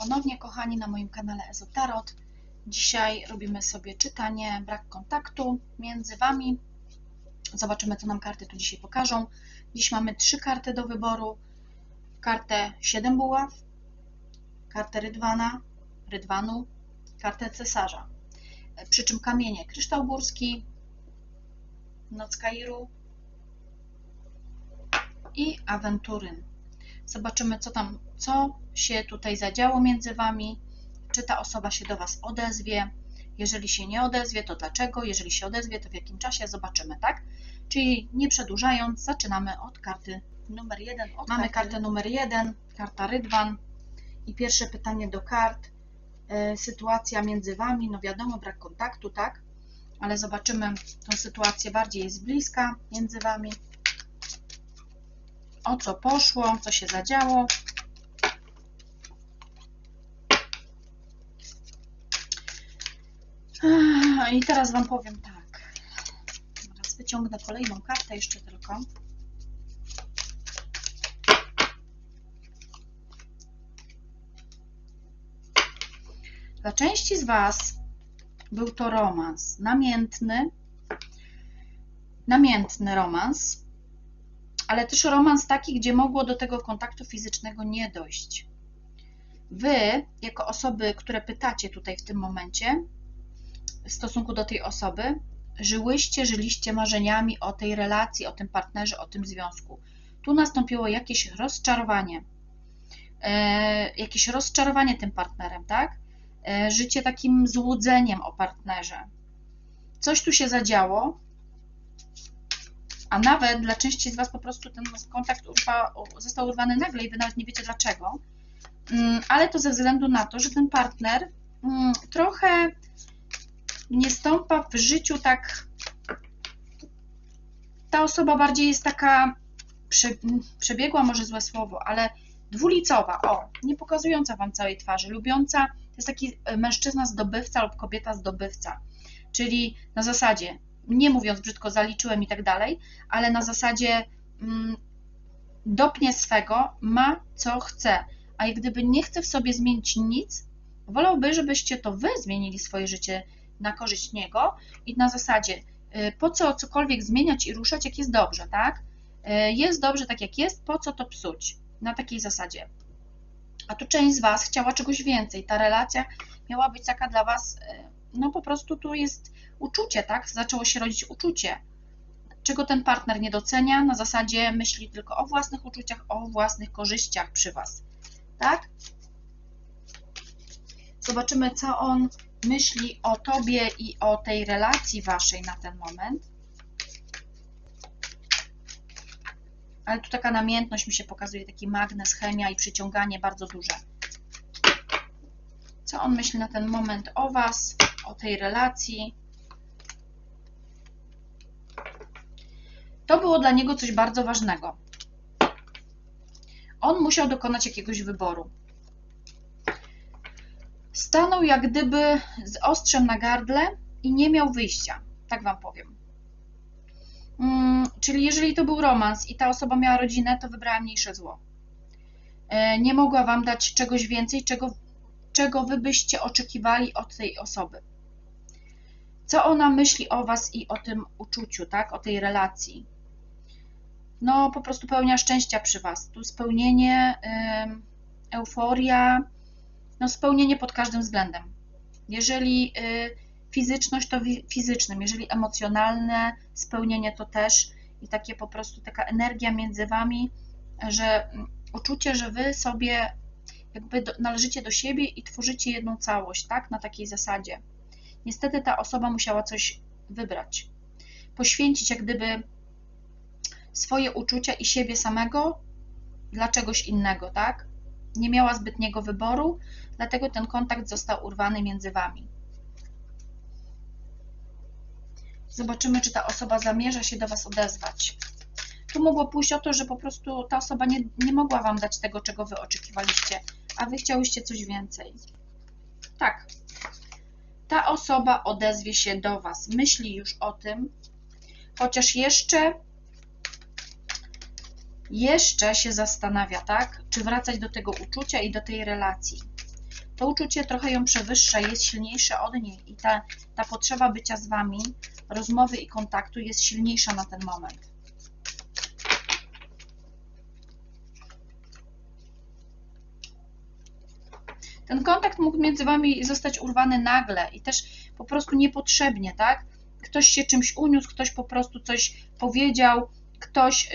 ponownie, kochani, na moim kanale Ezotarot. Dzisiaj robimy sobie czytanie brak kontaktu między Wami. Zobaczymy, co nam karty tu dzisiaj pokażą. Dziś mamy trzy karty do wyboru. Kartę 7 buław, kartę Rydwana, Rydwanu, kartę Cesarza. Przy czym kamienie kryształ górski, noc Kairu i awenturyn. Zobaczymy, co tam, co się tutaj zadziało między Wami, czy ta osoba się do Was odezwie. Jeżeli się nie odezwie, to dlaczego? Jeżeli się odezwie, to w jakim czasie? Zobaczymy, tak? Czyli nie przedłużając, zaczynamy od karty numer jeden. Od Mamy kartę. kartę numer jeden, karta Rydwan. I pierwsze pytanie do kart. E, sytuacja między Wami, no wiadomo, brak kontaktu, tak? Ale zobaczymy tą sytuację bardziej jest bliska między Wami o co poszło, co się zadziało. I teraz Wam powiem tak. Teraz wyciągnę kolejną kartę jeszcze tylko. Dla części z Was był to romans namiętny, namiętny romans, ale też romans taki, gdzie mogło do tego kontaktu fizycznego nie dojść. Wy, jako osoby, które pytacie tutaj w tym momencie, w stosunku do tej osoby, żyłyście, żyliście marzeniami o tej relacji, o tym partnerze, o tym związku. Tu nastąpiło jakieś rozczarowanie, e, jakieś rozczarowanie tym partnerem, tak? E, życie takim złudzeniem o partnerze. Coś tu się zadziało, a nawet dla części z Was po prostu ten kontakt urwa, został urwany nagle i Wy nawet nie wiecie dlaczego, mm, ale to ze względu na to, że ten partner mm, trochę nie stąpa w życiu tak. Ta osoba bardziej jest taka przebiegła, może złe słowo, ale dwulicowa, o, nie pokazująca Wam całej twarzy, lubiąca, to jest taki e, mężczyzna zdobywca lub kobieta zdobywca, czyli na zasadzie nie mówiąc brzydko, zaliczyłem i tak dalej, ale na zasadzie mm, dopnie swego, ma co chce, a jak gdyby nie chce w sobie zmienić nic, wolałby, żebyście to wy zmienili swoje życie na korzyść niego i na zasadzie y, po co cokolwiek zmieniać i ruszać, jak jest dobrze, tak? Y, jest dobrze tak jak jest, po co to psuć? Na takiej zasadzie. A tu część z Was chciała czegoś więcej. Ta relacja miała być taka dla Was, y, no po prostu tu jest uczucie, tak? Zaczęło się rodzić uczucie. Czego ten partner nie docenia, na zasadzie myśli tylko o własnych uczuciach, o własnych korzyściach przy Was, tak? Zobaczymy, co on myśli o Tobie i o tej relacji Waszej na ten moment. Ale tu taka namiętność mi się pokazuje, taki magnes, chemia i przyciąganie bardzo duże. Co on myśli na ten moment o Was, o tej relacji? To było dla niego coś bardzo ważnego. On musiał dokonać jakiegoś wyboru. Stanął jak gdyby z ostrzem na gardle i nie miał wyjścia, tak wam powiem. Hmm, czyli jeżeli to był romans i ta osoba miała rodzinę, to wybrała mniejsze zło. E, nie mogła wam dać czegoś więcej, czego, czego wy byście oczekiwali od tej osoby. Co ona myśli o was i o tym uczuciu, tak? O tej relacji no po prostu pełnia szczęścia przy Was. Tu spełnienie, euforia, no spełnienie pod każdym względem. Jeżeli y, fizyczność, to fizycznym, jeżeli emocjonalne spełnienie, to też i takie po prostu taka energia między Wami, że mm, uczucie, że Wy sobie jakby do, należycie do siebie i tworzycie jedną całość, tak, na takiej zasadzie. Niestety ta osoba musiała coś wybrać, poświęcić jak gdyby swoje uczucia i siebie samego dla czegoś innego, tak? Nie miała zbytniego wyboru, dlatego ten kontakt został urwany między wami. Zobaczymy, czy ta osoba zamierza się do Was odezwać. Tu mogło pójść o to, że po prostu ta osoba nie, nie mogła Wam dać tego, czego Wy oczekiwaliście, a Wy chciałyście coś więcej. Tak. Ta osoba odezwie się do Was. Myśli już o tym, chociaż jeszcze jeszcze się zastanawia, tak? Czy wracać do tego uczucia i do tej relacji. To uczucie trochę ją przewyższa, jest silniejsze od niej i ta, ta potrzeba bycia z Wami, rozmowy i kontaktu jest silniejsza na ten moment. Ten kontakt mógł między Wami zostać urwany nagle i też po prostu niepotrzebnie, tak? Ktoś się czymś uniósł, ktoś po prostu coś powiedział, ktoś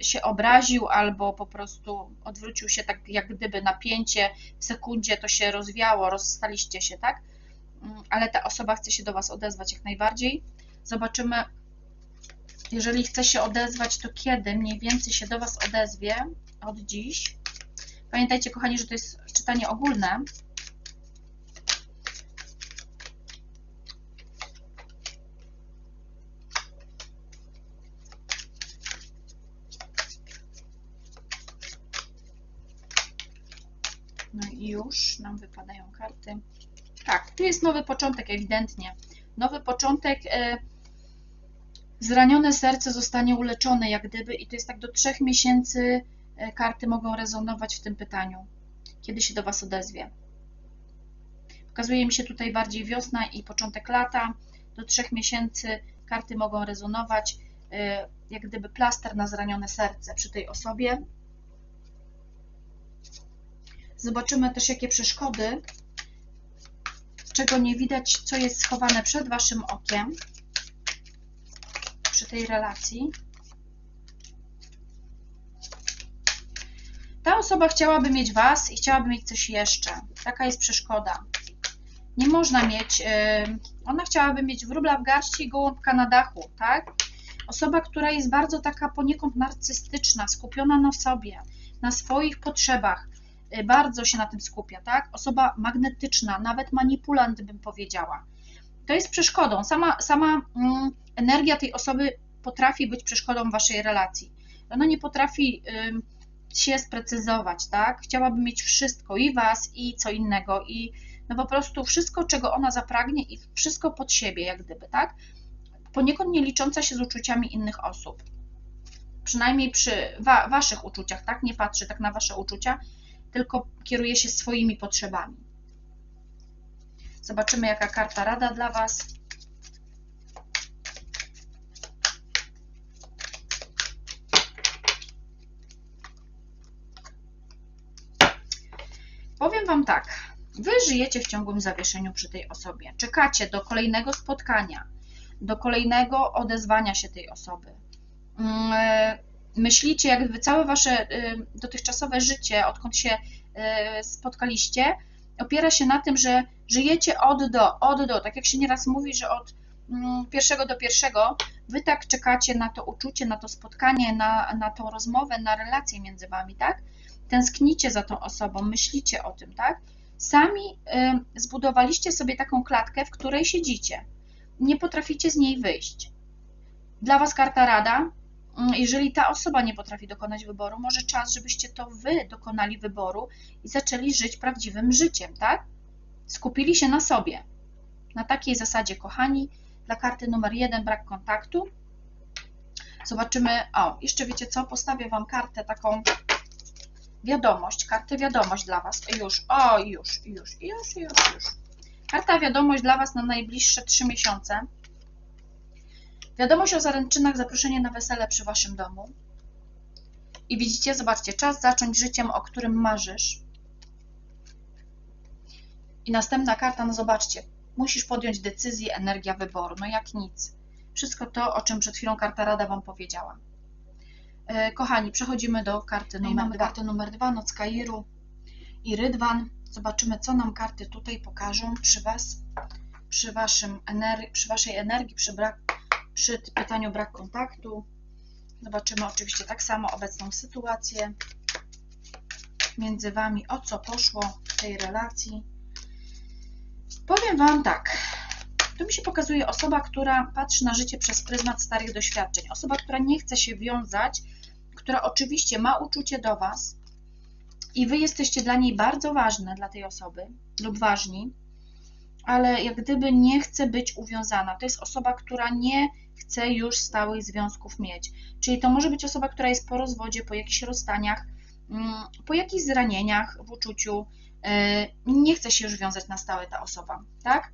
y, się obraził albo po prostu odwrócił się tak jak gdyby napięcie w sekundzie to się rozwiało, rozstaliście się, tak? Mm, ale ta osoba chce się do Was odezwać jak najbardziej. Zobaczymy, jeżeli chce się odezwać, to kiedy mniej więcej się do Was odezwie od dziś. Pamiętajcie, kochani, że to jest czytanie ogólne. No i już nam wypadają karty. Tak, tu jest nowy początek, ewidentnie. Nowy początek. E, zranione serce zostanie uleczone, jak gdyby, i to jest tak do trzech miesięcy e, karty mogą rezonować w tym pytaniu, kiedy się do Was odezwie. Pokazuje mi się tutaj bardziej wiosna i początek lata. Do trzech miesięcy karty mogą rezonować, e, jak gdyby plaster na zranione serce przy tej osobie. Zobaczymy też, jakie przeszkody, czego nie widać, co jest schowane przed Waszym okiem przy tej relacji. Ta osoba chciałaby mieć Was i chciałaby mieć coś jeszcze. Taka jest przeszkoda. Nie można mieć, yy, ona chciałaby mieć wróbla w garści i gołąbka na dachu, tak? Osoba, która jest bardzo taka poniekąd narcystyczna, skupiona na sobie, na swoich potrzebach, Y, bardzo się na tym skupia, tak? Osoba magnetyczna, nawet manipulant bym powiedziała. To jest przeszkodą. Sama, sama mm, energia tej osoby potrafi być przeszkodą waszej relacji. Ona nie potrafi y, się sprecyzować, tak? Chciałaby mieć wszystko, i was, i co innego, i no po prostu wszystko, czego ona zapragnie i wszystko pod siebie, jak gdyby, tak? Poniekąd nie licząca się z uczuciami innych osób. Przynajmniej przy wa waszych uczuciach, tak? Nie patrzy tak na wasze uczucia, tylko kieruje się swoimi potrzebami. Zobaczymy, jaka karta rada dla Was. Powiem Wam tak. Wy żyjecie w ciągłym zawieszeniu przy tej osobie. Czekacie do kolejnego spotkania, do kolejnego odezwania się tej osoby. Myślicie, jakby całe wasze y, dotychczasowe życie, odkąd się y, spotkaliście, opiera się na tym, że żyjecie od do, od do, tak jak się nieraz mówi, że od mm, pierwszego do pierwszego, wy tak czekacie na to uczucie, na to spotkanie, na, na tą rozmowę, na relację między wami, tak? Tęsknicie za tą osobą, myślicie o tym, tak? Sami y, zbudowaliście sobie taką klatkę, w której siedzicie. Nie potraficie z niej wyjść. Dla was karta rada, jeżeli ta osoba nie potrafi dokonać wyboru, może czas, żebyście to wy dokonali wyboru i zaczęli żyć prawdziwym życiem, tak? Skupili się na sobie. Na takiej zasadzie, kochani, dla karty numer jeden brak kontaktu. Zobaczymy, o, jeszcze wiecie co, postawię Wam kartę taką wiadomość, kartę wiadomość dla Was. Już, o, już, już, już, już, już. Karta wiadomość dla Was na najbliższe trzy miesiące. Wiadomość o zaręczynach, zaproszenie na wesele przy Waszym domu. I widzicie, zobaczcie, czas zacząć życiem, o którym marzysz. I następna karta, no zobaczcie, musisz podjąć decyzję, energia wyboru, no jak nic. Wszystko to, o czym przed chwilą karta Rada Wam powiedziała. E, kochani, przechodzimy do karty numer mamy dwa. kartę numer dwa, Noc Kairu i Rydwan. Zobaczymy, co nam karty tutaj pokażą przy Was, przy, waszym przy Waszej energii, przy braku przy pytaniu brak kontaktu zobaczymy oczywiście tak samo obecną sytuację między Wami, o co poszło w tej relacji. Powiem Wam tak, tu mi się pokazuje osoba, która patrzy na życie przez pryzmat starych doświadczeń, osoba, która nie chce się wiązać, która oczywiście ma uczucie do Was i Wy jesteście dla niej bardzo ważne, dla tej osoby lub ważni, ale jak gdyby nie chce być uwiązana. To jest osoba, która nie chce już stałych związków mieć. Czyli to może być osoba, która jest po rozwodzie, po jakichś rozstaniach, mm, po jakichś zranieniach w uczuciu, e, nie chce się już wiązać na stałe ta osoba, tak?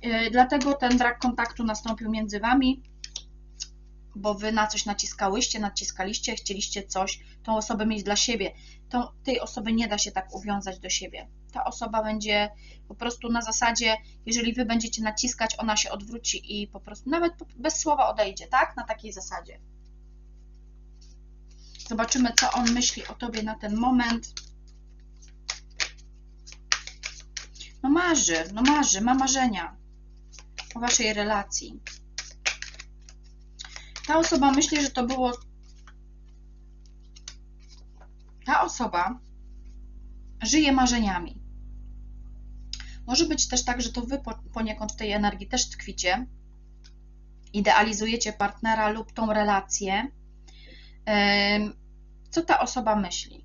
E, dlatego ten brak kontaktu nastąpił między Wami, bo Wy na coś naciskałyście, naciskaliście, chcieliście coś, tą osobę mieć dla siebie. To, tej osoby nie da się tak uwiązać do siebie. Ta osoba będzie po prostu na zasadzie, jeżeli Wy będziecie naciskać, ona się odwróci i po prostu nawet bez słowa odejdzie, tak? Na takiej zasadzie. Zobaczymy, co on myśli o Tobie na ten moment. No marzy, no marzy, ma marzenia o Waszej relacji. Ta osoba myśli, że to było. Ta osoba żyje marzeniami. Może być też tak, że to Wy poniekąd w tej energii też tkwicie, idealizujecie partnera lub tą relację. Co ta osoba myśli?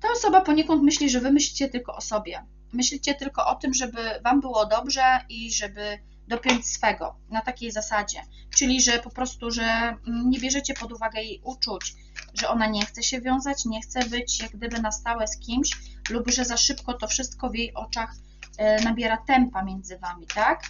Ta osoba poniekąd myśli, że Wy myślicie tylko o sobie. Myślicie tylko o tym, żeby Wam było dobrze i żeby dopiąć swego na takiej zasadzie, czyli że po prostu, że mm, nie bierzecie pod uwagę jej uczuć, że ona nie chce się wiązać, nie chce być jak gdyby na stałe z kimś, lub że za szybko to wszystko w jej oczach e, nabiera tempa między wami, tak?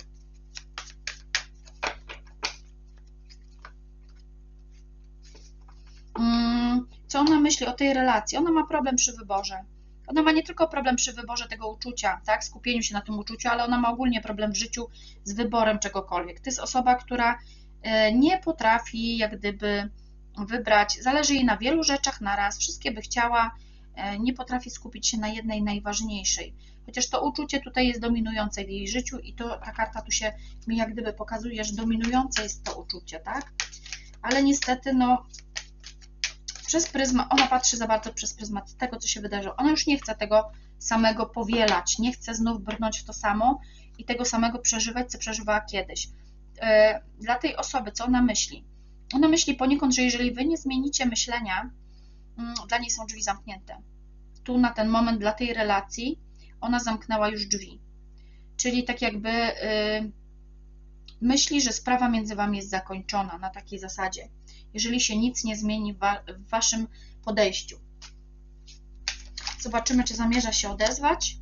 Mm, co ona myśli o tej relacji? Ona ma problem przy wyborze ona ma nie tylko problem przy wyborze tego uczucia, tak, skupieniu się na tym uczuciu, ale ona ma ogólnie problem w życiu z wyborem czegokolwiek. To jest osoba, która e, nie potrafi jak gdyby wybrać, zależy jej na wielu rzeczach naraz, wszystkie by chciała, e, nie potrafi skupić się na jednej najważniejszej. Chociaż to uczucie tutaj jest dominujące w jej życiu i to ta karta tu się mi jak gdyby pokazuje, że dominujące jest to uczucie, tak? Ale niestety, no, przez pryzmat, ona patrzy za bardzo przez pryzmat tego, co się wydarzyło. Ona już nie chce tego samego powielać, nie chce znów brnąć w to samo i tego samego przeżywać, co przeżywała kiedyś. E, dla tej osoby, co ona myśli? Ona myśli poniekąd, że jeżeli wy nie zmienicie myślenia, mm, dla niej są drzwi zamknięte. Tu na ten moment dla tej relacji ona zamknęła już drzwi. Czyli tak jakby y, myśli, że sprawa między wami jest zakończona na takiej zasadzie jeżeli się nic nie zmieni w Waszym podejściu. Zobaczymy, czy zamierza się odezwać.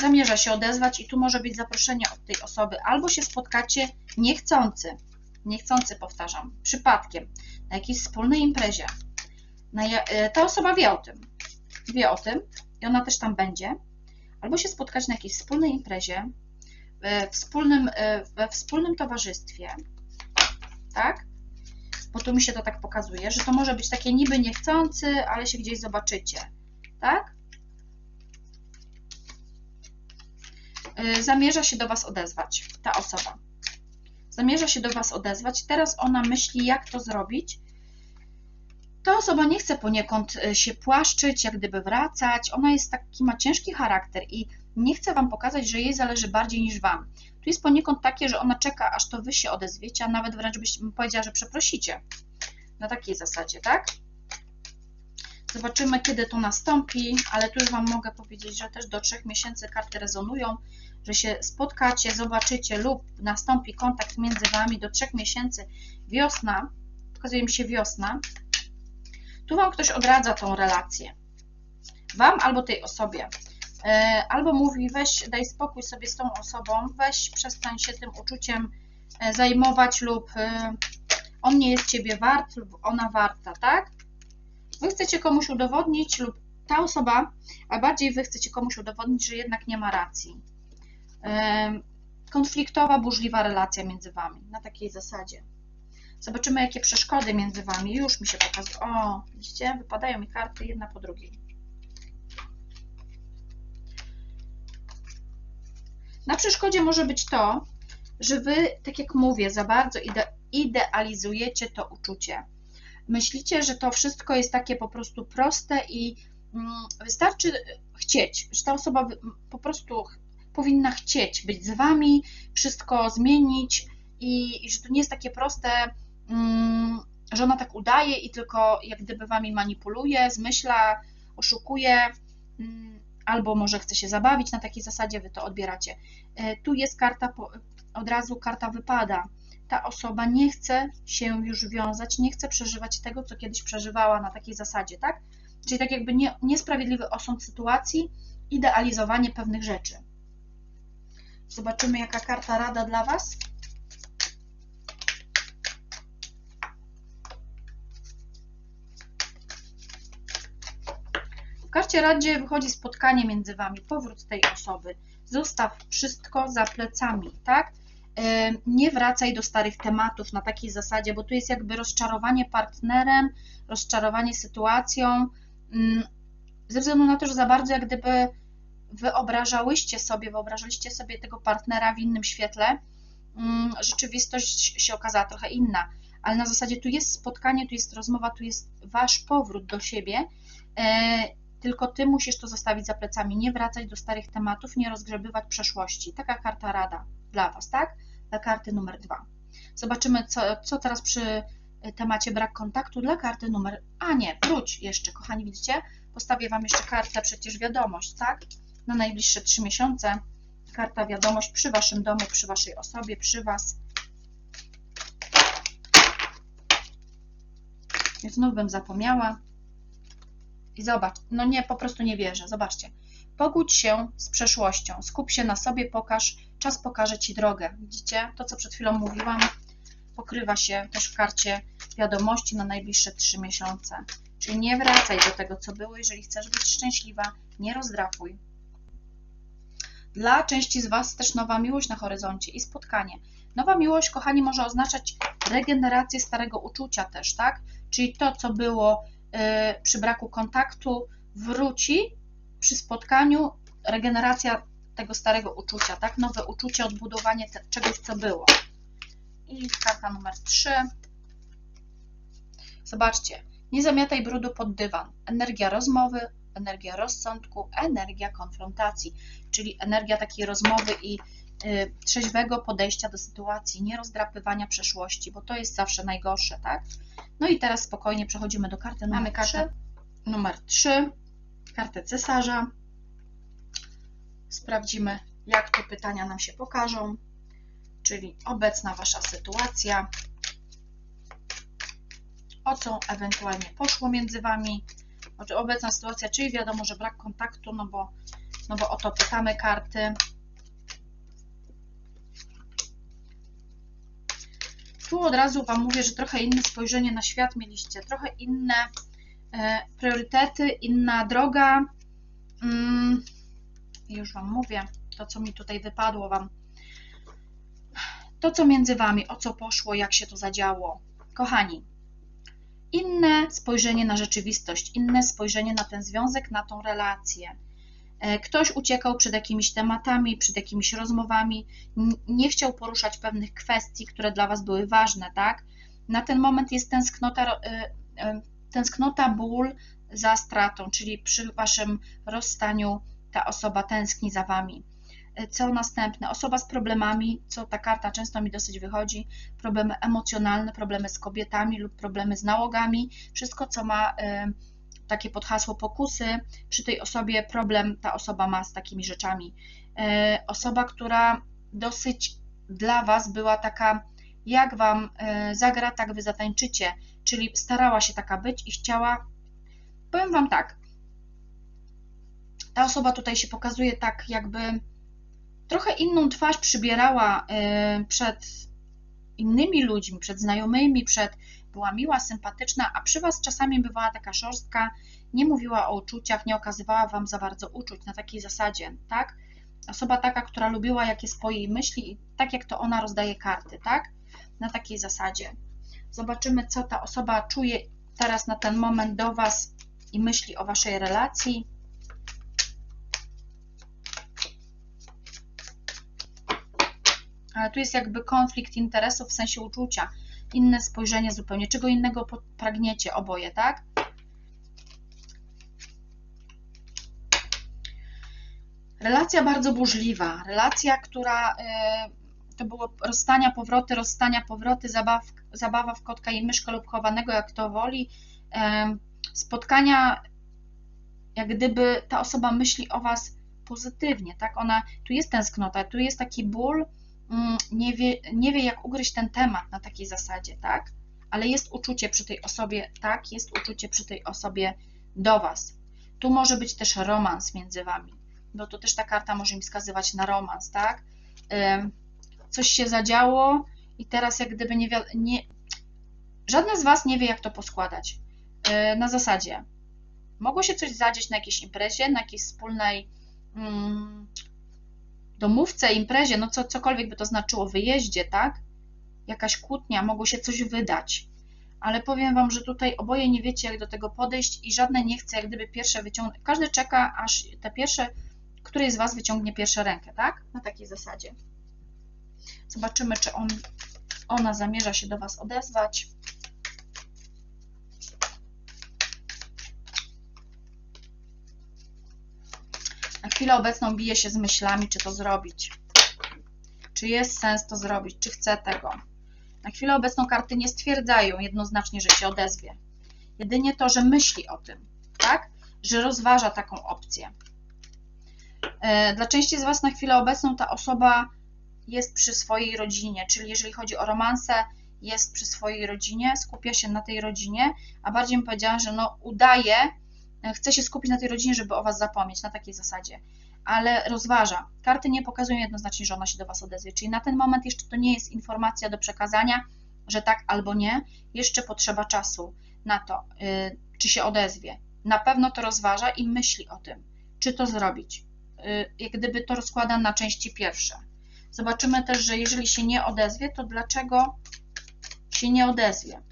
Zamierza się odezwać i tu może być zaproszenie od tej osoby. Albo się spotkacie niechcący, niechcący powtarzam, przypadkiem, na jakiejś wspólnej imprezie. E, ta osoba wie o tym, wie o tym i ona też tam będzie. Albo się spotkać na jakiejś wspólnej imprezie, we wspólnym, e, we wspólnym towarzystwie, tak? Bo tu mi się to tak pokazuje, że to może być takie niby niechcący, ale się gdzieś zobaczycie, tak? Y, zamierza się do Was odezwać, ta osoba. Zamierza się do Was odezwać. Teraz ona myśli, jak to zrobić. Ta osoba nie chce poniekąd y, się płaszczyć, jak gdyby wracać. Ona jest taki, ma ciężki charakter i nie chce Wam pokazać, że jej zależy bardziej niż Wam. Tu jest poniekąd takie, że ona czeka, aż to Wy się odezwiecie, a nawet wręcz byś powiedziała, że przeprosicie. Na takiej zasadzie, tak? Zobaczymy, kiedy to nastąpi, ale tu już Wam mogę powiedzieć, że też do trzech miesięcy karty rezonują, że się spotkacie, zobaczycie lub nastąpi kontakt między Wami do trzech miesięcy. Wiosna, pokazuje mi się wiosna. Tu Wam ktoś odradza tą relację. Wam albo tej osobie. E, albo mówi weź, daj spokój sobie z tą osobą, weź, przestań się tym uczuciem e, zajmować lub e, on nie jest Ciebie wart lub ona warta, tak? Wy chcecie komuś udowodnić lub ta osoba, a bardziej Wy chcecie komuś udowodnić, że jednak nie ma racji. Konfliktowa, burzliwa relacja między Wami, na takiej zasadzie. Zobaczymy, jakie przeszkody między Wami. Już mi się pokazuje. O, widzicie, wypadają mi karty jedna po drugiej. Na przeszkodzie może być to, że wy, tak jak mówię, za bardzo ide idealizujecie to uczucie. Myślicie, że to wszystko jest takie po prostu proste i mm, wystarczy chcieć, że ta osoba po prostu powinna chcieć być z wami, wszystko zmienić i, i że to nie jest takie proste, mm, że ona tak udaje i tylko jak gdyby wami manipuluje, zmyśla, oszukuje. Mm, albo może chce się zabawić, na takiej zasadzie wy to odbieracie. E, tu jest karta, od razu karta wypada. Ta osoba nie chce się już wiązać, nie chce przeżywać tego, co kiedyś przeżywała na takiej zasadzie, tak? Czyli tak jakby nie, niesprawiedliwy osąd sytuacji, idealizowanie pewnych rzeczy. Zobaczymy, jaka karta rada dla Was. W karcie Radzie wychodzi spotkanie między Wami, powrót tej osoby. Zostaw wszystko za plecami, tak? E, Nie wracaj do starych tematów na takiej zasadzie, bo tu jest jakby rozczarowanie partnerem, rozczarowanie sytuacją, mm, ze względu na to, że za bardzo jak gdyby wyobrażałyście sobie, wyobrażaliście sobie tego partnera w innym świetle, mm, rzeczywistość się okazała trochę inna, ale na zasadzie tu jest spotkanie, tu jest rozmowa, tu jest wasz powrót do siebie, e, tylko ty musisz to zostawić za plecami, nie wracać do starych tematów, nie rozgrzebywać przeszłości. Taka karta rada dla was, tak? Dla karty numer dwa. Zobaczymy, co, co teraz przy temacie brak kontaktu dla karty numer. A nie, wróć jeszcze, kochani, widzicie? Postawię wam jeszcze kartę, przecież wiadomość, tak? Na najbliższe trzy miesiące. Karta wiadomość przy waszym domu, przy waszej osobie, przy was. I znów bym zapomniała. I zobacz, no nie, po prostu nie wierzę. Zobaczcie. Pogódź się z przeszłością, skup się na sobie, pokaż, czas pokaże ci drogę. Widzicie? To, co przed chwilą mówiłam, pokrywa się też w karcie wiadomości na najbliższe trzy miesiące. Czyli nie wracaj do tego, co było, jeżeli chcesz być szczęśliwa, nie rozdrapuj. Dla części z Was też nowa miłość na horyzoncie i spotkanie. Nowa miłość, kochani, może oznaczać regenerację starego uczucia też, tak? Czyli to, co było y, przy braku kontaktu, wróci przy spotkaniu, regeneracja tego starego uczucia, tak? Nowe uczucie, odbudowanie czegoś, co było. I karta numer 3. Zobaczcie, nie zamiataj brudu pod dywan. Energia rozmowy, energia rozsądku, energia konfrontacji, czyli energia takiej rozmowy i y, trzeźwego podejścia do sytuacji, nie rozdrapywania przeszłości, bo to jest zawsze najgorsze, tak? No i teraz spokojnie przechodzimy do karty numer Mamy kartę 3. Numer 3, kartę cesarza. Sprawdzimy, jak te pytania nam się pokażą, czyli obecna Wasza sytuacja, o co ewentualnie poszło między Wami, znaczy obecna sytuacja, czyli wiadomo, że brak kontaktu, no bo, no bo o to pytamy karty. Tu od razu Wam mówię, że trochę inne spojrzenie na świat mieliście, trochę inne e, priorytety, inna droga. Mm, już Wam mówię, to co mi tutaj wypadło Wam. To co między Wami, o co poszło, jak się to zadziało. Kochani, inne spojrzenie na rzeczywistość, inne spojrzenie na ten związek, na tą relację. E, Ktoś uciekał przed jakimiś tematami, przed jakimiś rozmowami, nie chciał poruszać pewnych kwestii, które dla Was były ważne, tak? Na ten moment jest tęsknota, e, e, tęsknota, ból za stratą, czyli przy Waszym rozstaniu ta osoba tęskni za Wami. E, Co następne? Osoba z problemami, co ta karta często mi dosyć wychodzi, problemy emocjonalne, problemy z kobietami lub problemy z nałogami, wszystko co ma e, takie pod hasło pokusy, przy tej osobie problem ta osoba ma z takimi rzeczami. E, Osoba, która dosyć dla Was była taka, jak Wam zagra, tak Wy zatańczycie, czyli starała się taka być i chciała, powiem Wam tak, ta osoba tutaj się pokazuje tak jakby trochę inną twarz przybierała e, przed innymi ludźmi, przed znajomymi, przed była miła, sympatyczna, a przy Was czasami bywała taka szorstka, nie mówiła o uczuciach, nie okazywała Wam za bardzo uczuć na takiej zasadzie, tak? Osoba taka, która lubiła jakie swoje myśli, i tak jak to ona rozdaje karty, tak? Na takiej zasadzie. Zobaczymy, co ta osoba czuje teraz na ten moment do Was i myśli o Waszej relacji. Tu jest jakby konflikt interesów w sensie uczucia, inne spojrzenie zupełnie, czego innego pragniecie oboje, tak? Relacja bardzo burzliwa, relacja, która e, to było rozstania, powroty, rozstania, powroty, zabaw, zabawa w kotka i myszkę lub chowanego, jak to woli, e, spotkania, jak gdyby ta osoba myśli o Was pozytywnie, tak? Ona, tu jest tęsknota, tu jest taki ból, nie wie, nie wie jak ugryźć ten temat na takiej zasadzie, tak? Ale jest uczucie przy tej osobie, tak? Jest uczucie przy tej osobie do Was. Tu może być też romans między Wami, bo to też ta karta może mi wskazywać na romans, tak? Coś się zadziało i teraz jak gdyby nie, nie... Żadne z Was nie wie, jak to poskładać. Yy, Na zasadzie, mogło się coś zadzieć na jakiejś imprezie, na jakiejś wspólnej mm, domówce, imprezie, no co, cokolwiek by to znaczyło, wyjeździe, tak? Jakaś kłótnia, mogło się coś wydać. Ale powiem Wam, że tutaj oboje nie wiecie, jak do tego podejść i żadne nie chce, jak gdyby pierwsze wyciągnąć. Każdy czeka, aż te pierwsze, któryś z Was wyciągnie pierwsze rękę, tak? Na takiej zasadzie. Zobaczymy, czy on, ona zamierza się do Was odezwać. Chwilę obecną bije się z myślami, czy to zrobić. Czy jest sens to zrobić, czy chce tego. Na chwilę obecną karty nie stwierdzają jednoznacznie, że się odezwie. Jedynie to, że myśli o tym, tak? Że rozważa taką opcję. E, Dla części z Was na chwilę obecną ta osoba jest przy swojej rodzinie, czyli jeżeli chodzi o romanse, jest przy swojej rodzinie, skupia się na tej rodzinie, a bardziej bym powiedziała, że no udaje, chce się skupić na tej rodzinie, żeby o Was zapomnieć, na takiej zasadzie, ale rozważa. Karty nie pokazują jednoznacznie, że ona się do Was odezwie, czyli na ten moment jeszcze to nie jest informacja do przekazania, że tak albo nie, jeszcze potrzeba czasu na to, y, czy się odezwie. Na pewno to rozważa i myśli o tym, czy to zrobić. Y, Jak gdyby to rozkłada na części pierwsze. Zobaczymy też, że jeżeli się nie odezwie, to dlaczego się nie odezwie?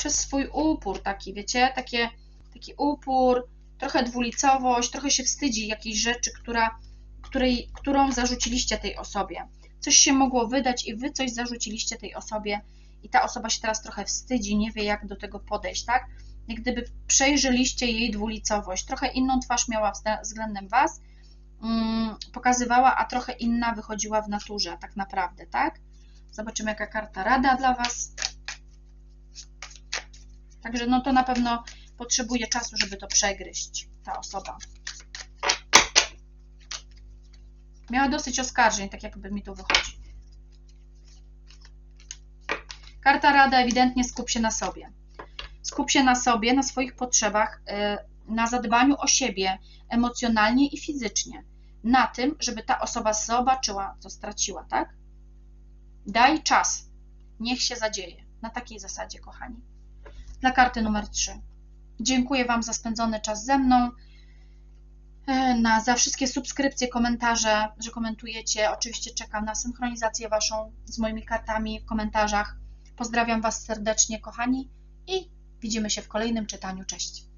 Przez swój upór taki, wiecie, takie, taki upór, trochę dwulicowość, trochę się wstydzi jakiejś rzeczy, która, której, którą zarzuciliście tej osobie. Coś się mogło wydać i wy coś zarzuciliście tej osobie i ta osoba się teraz trochę wstydzi, nie wie jak do tego podejść, tak? Jak gdyby przejrzeliście jej dwulicowość, trochę inną twarz miała wzglę- względem was, mm, pokazywała, a trochę inna wychodziła w naturze, tak naprawdę, tak? Zobaczymy, jaka karta rada dla was. Także no to na pewno potrzebuje czasu, żeby to przegryźć, ta osoba. Miała dosyć oskarżeń, tak jakby mi tu wychodzi. Karta rada ewidentnie skup się na sobie. Skup się na sobie, na swoich potrzebach, y, na zadbaniu o siebie emocjonalnie i fizycznie. Na tym, żeby ta osoba zobaczyła, co straciła, tak? Daj czas. Niech się zadzieje. Na takiej zasadzie, kochani. Dla karty numer 3. Dziękuję Wam za spędzony czas ze mną. e, Na, za wszystkie subskrypcje, komentarze, że komentujecie. Oczywiście czekam na synchronizację Waszą z moimi kartami w komentarzach. Pozdrawiam Was serdecznie, kochani, i widzimy się w kolejnym czytaniu. Cześć.